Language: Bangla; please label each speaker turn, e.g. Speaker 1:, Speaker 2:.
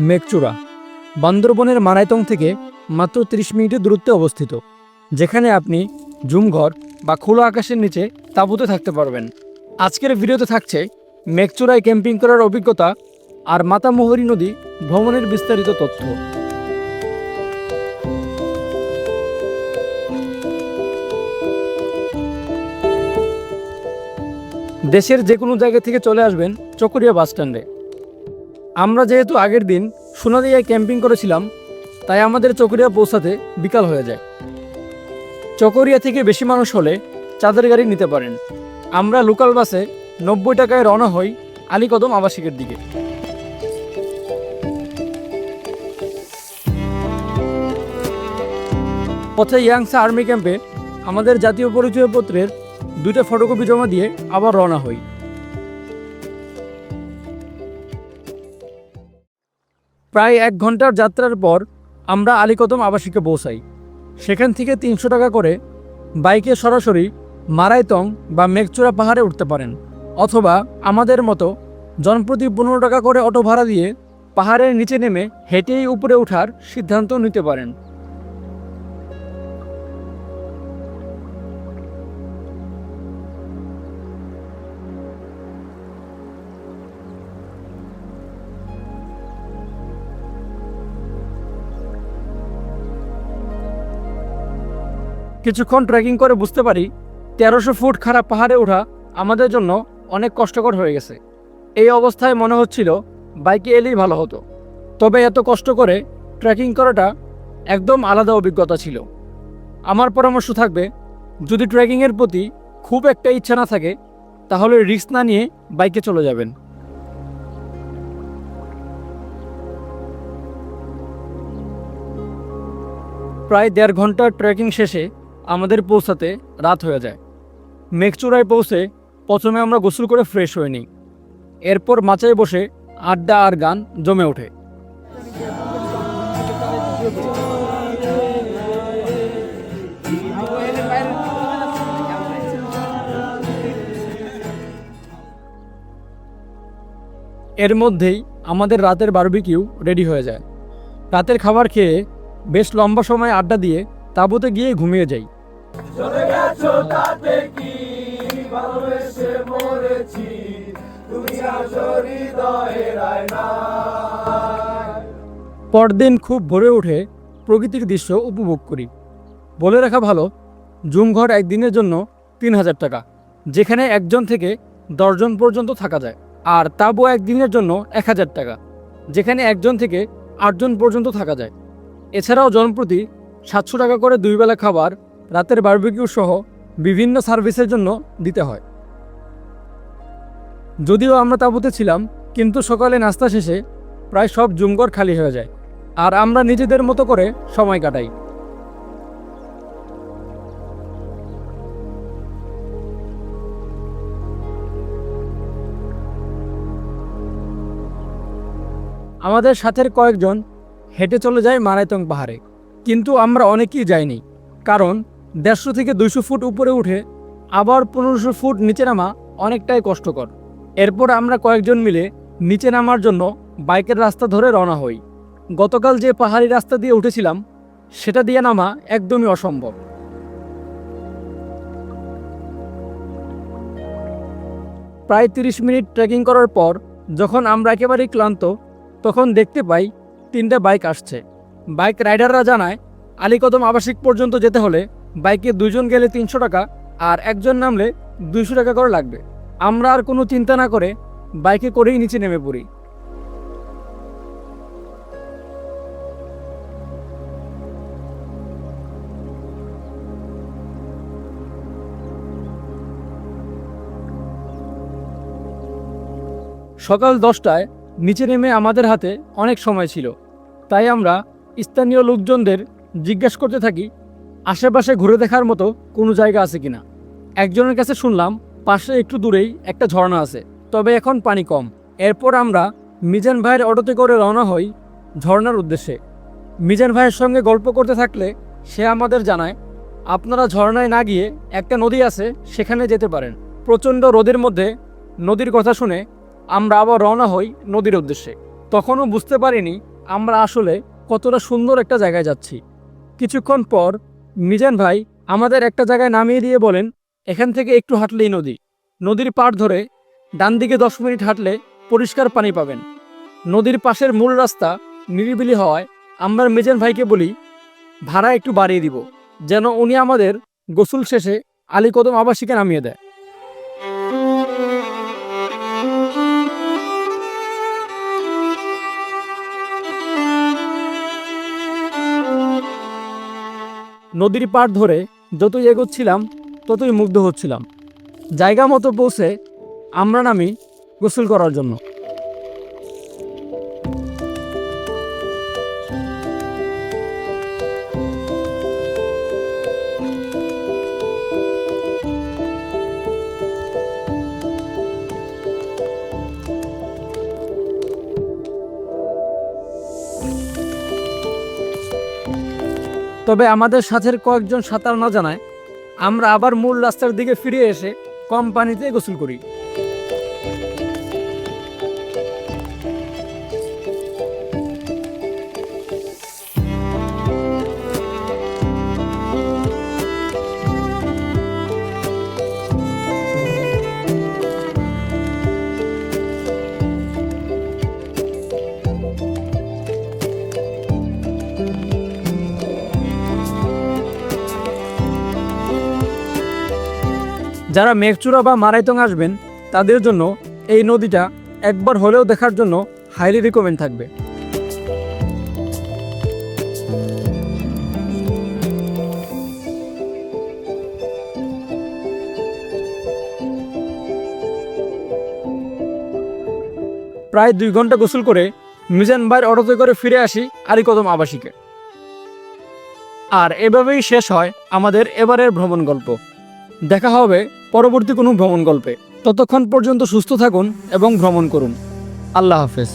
Speaker 1: মেঘচূড়া, বান্দরবনের মারাইতং থেকে মাত্র 30 মিনিটের দূরত্বে অবস্থিত, যেখানে আপনি জুমঘর বা খোলা আকাশের নিচে তাঁবুতে থাকতে পারবেন। আজকের ভিডিওতে থাকছে মেঘচূড়ায় ক্যাম্পিং করার অভিজ্ঞতা আর মাতামোহরী নদী ভ্রমণের বিস্তারিত তথ্য। দেশের যে কোনো জায়গা থেকে চলে আসবেন চকরিয়া বাস স্ট্যান্ডে আমরা যেহেতু আগের দিন সোনাদিয়ায় ক্যাম্পিং করেছিলাম, তাই আমাদের চকরিয়া পৌঁছাতে বিকাল হয়ে যায়। চকরিয়া থেকে বেশি মানুষ হলে চাঁদের গাড়ি নিতে পারেন। আমরা লোকাল বাসে নব্বই টাকায় রওনা হই আলীকদম আবাসিকের দিকে। পথে ইয়াংসা আর্মি ক্যাম্পে আমাদের জাতীয় পরিচয়পত্রের দুইটা ফটোকপি জমা দিয়ে আবার রওনা হই। প্রায় এক ঘণ্টার যাত্রার পর আমরা আলিকদম আবাসিকে পৌঁছাই। সেখান থেকে তিনশো টাকা করে বাইকে সরাসরি মারাইতং বা মেঘচূড়া পাহাড়ে উঠতে পারেন, অথবা আমাদের মতো জনপ্রতি পনেরো টাকা করে অটো ভাড়া দিয়ে পাহাড়ের নিচে নেমে হেঁটেই উপরে ওঠার সিদ্ধান্ত নিতে পারেন। কিছুক্ষণ ট্রেকিং করে বুঝতে পারি তেরোশো ফুট খারাপ পাহাড়ে ওঠা আমাদের জন্য অনেক কষ্টকর হয়ে গেছে। এই অবস্থায় মনে হচ্ছিল বাইকে এলেই ভালো হতো। তবে এত কষ্ট করে ট্রেকিং করাটা একদম আলাদা অভিজ্ঞতা ছিল। আমার পরামর্শ থাকবে, যদি ট্রেকিংয়ের প্রতি খুব একটা ইচ্ছা না থাকে, তাহলে রিস্ক না নিয়ে বাইকে চলে যাবেন। প্রায় দেড় ঘণ্টার ট্রেকিং শেষে আমাদের পৌঁছাতে রাত হয়ে যায়। মেঘচূড়ায় পৌঁছে প্রথমে আমরা গোসল করে ফ্রেশ হয়ে নিই। এরপর মাচায় বসে আড্ডা আর গান জমে ওঠে। এর মধ্যেই আমাদের রাতের বারবিকিউ রেডি হয়ে যায়। রাতের খাবার খেয়ে বেশ লম্বা সময় আড্ডা দিয়ে তাঁবুতে গিয়ে ঘুমিয়ে যাই। পরদিন খুব ভোরে উঠে প্রকৃতির দৃশ্য উপভোগ করি। বলে রাখা ভালো জুমঘর একদিনের জন্য তিন হাজার টাকা যেখানে একজন থেকে দশজন পর্যন্ত থাকা যায় আর তাবু একদিনের জন্য এক হাজার টাকা যেখানে একজন থেকে আটজন পর্যন্ত থাকা যায়। এছাড়াও জনপ্রতি সাতশো টাকা করে দুই বেলা খাবার, রাতের বারবিকিউ সহ বিভিন্ন সার্ভিসের জন্য দিতে হয়। যদিও আমরা তাঁবুতে ছিলাম, কিন্তু সকালে নাস্তা শেষে প্রায় সব জুমঘর খালি হয়ে যায়, আর আমরা নিজেদের মতো করে সময় কাটাই। আমাদের সাথের কয়েকজন হেঁটে চলে যায় মারাইতং পাহাড়ে। কিন্তু আমরা অনেকেই যাইনি। কারণ দেড়শো থেকে দুইশো ফুট উপরে উঠে আবার পনেরোশো ফুট নিচে নামা অনেকটাই কষ্টকর। এরপর আমরা কয়েকজন মিলে নিচে নামার জন্য বাইকের রাস্তা ধরে রওনা হই। গতকাল যে পাহাড়ি রাস্তা দিয়ে উঠেছিলাম, সেটা দিয়ে নামা একদমই অসম্ভব। প্রায় তিরিশ মিনিট ট্রেকিং করার পর যখন আমরা একেবারেই ক্লান্ত, তখন দেখতে পাই তিনটা বাইক আসছে। বাইক রাইডাররা জানায় আলীকদম আবাসিক পর্যন্ত যেতে হলে বাইকে দুজন গেলে তিনশো টাকা আর একজন নামলে দুইশো টাকা করে লাগবে। আমরা আর কোনো চিন্তা না করে বাইকে করেই নিচে নেমে পড়ি। সকাল দশটায় নিচে নেমে আমাদের হাতে অনেক সময় ছিল। তাই আমরা স্থানীয় লোকজনদের জিজ্ঞেস করতে থাকি, আশেপাশে ঘুরে দেখার মতো কোনো জায়গা আছে কিনা। একজনের কাছে শুনলাম, পাশে একটু দূরেই একটা ঝর্ণা আছে, তবে এখন পানি কম। এরপর আমরা মিজান ভাইয়ের অটোতে করে রওনা হই ঝর্ণার উদ্দেশ্যে। মিজান ভাইয়ের সঙ্গে গল্প করতে থাকলে সে আমাদের জানায়, আপনারা ঝর্ণায় না গিয়ে একটা নদী আছে, সেখানে যেতে পারেন। প্রচণ্ড রোদের মধ্যে নদীর কথা শুনে আমরা আবার রওনা হই নদীর উদ্দেশ্যে। তখনও বুঝতে পারিনি আমরা আসলে কতটা সুন্দর একটা জায়গায় যাচ্ছি। কিছুক্ষণ পর মিজান ভাই আমাদের একটা জায়গায় নামিয়ে দিয়ে বলেন, এখান থেকে একটু হাঁটলেই নদী। নদীর পাড় ধরে ডান দিকে দশ মিনিট হাঁটলে পরিষ্কার পানি পাবেন। নদীর পাশের মূল রাস্তা নিরিবিলি হওয়ায় আমরা মিজান ভাইকে বলি, ভাড়া একটু বাড়িয়ে দিব, যেন উনি আমাদের গোসল শেষে আলীকদম আবাসিকে নামিয়ে দেয়। নদীর পাড় ধরে যতই এগোচ্ছিলাম, ততই মুগ্ধ হচ্ছিলাম। জায়গা মতো পৌঁছে আমরা নামি গোসল করার জন্য। তবে আমাদের সাথের কয়েকজন সাঁতার না জানায়, আমরা আবার মূল রাস্তার দিকে ফিরে এসে কম পানিতে গোসল করি। যারা মেঘচূড়া বা মারাইতং আসবেন, তাদের জন্য এই নদীটা একবার হলেও দেখার জন্য হাইলি রিকমেন্ড থাকবে। প্রায় দুই ঘণ্টা গোসল করে মিজান ভাইয়ের অটোতে করে ফিরে আসি আরিকদম আবাসিকে। আর এভাবেই শেষ হয় আমাদের এবারের ভ্রমণ গল্প। দেখা হবে পরবর্তী কোনো ভ্রমণ গল্পে ততক্ষণ পর্যন্ত সুস্থ থাকুন এবং ভ্রমণ করুন। আল্লাহ হাফেজ।